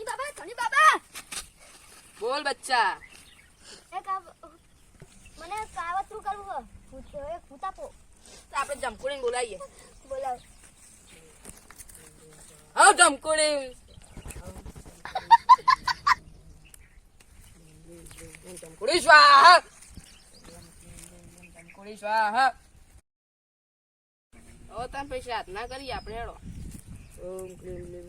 ધણી બાબા ધણી બાબા બોલ બચ્ચા એક આ- મને કાવતરું કરવું છે ભૂત એક ભૂત આપો તો આપણે જમકુડીને બોલાવીએ બોલાવ હા જમકુડી જમકુડી સ્વાહા જમકુડી સ્વાહા હવે તમે પૈસા હાથ ના કરીએ આપણે હેડો ઓમ ક્લીમ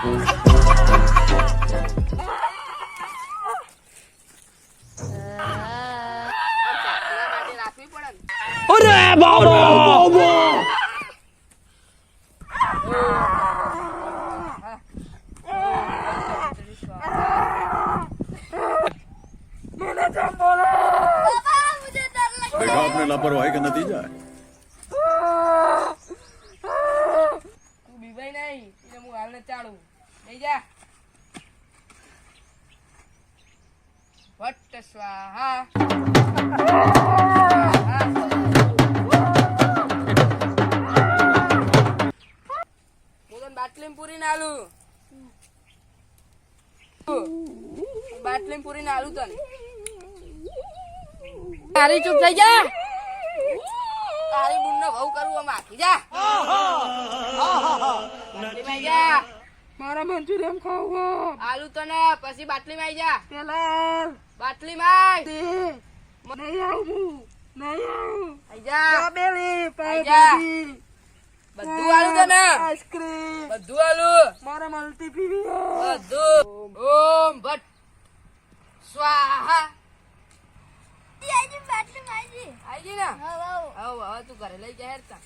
અરે लापरवाही का नतीजा है। હું હાલને ચાલુ લઈ જા. ભટ્ટ સ્વાહા. હું તને બાટલીમાં પૂરીને આલું. બાટલીમાં તને. તારી ચૂપ થઈ જા. તારી બુનને વહુ કરું આમ. આખી જા જા. મારા મંચુરિયમ ખાવ આલુ તને પછી બાટલીમાં આઈ જા. પેલા બાટલી માં નહીં આવું નહીં આવું. આઈ જા. બેલી પાઈ જા. બધું આલુ તને આઈસ્ક્રીમ. બધું આલુ. મારા મલ્ટી પીવી બધું. ઓમ ભટ્ટ. સ્વાહા. આજી બાટલી ને? હા હવે તું ઘરે લઈ જાય હેડતા.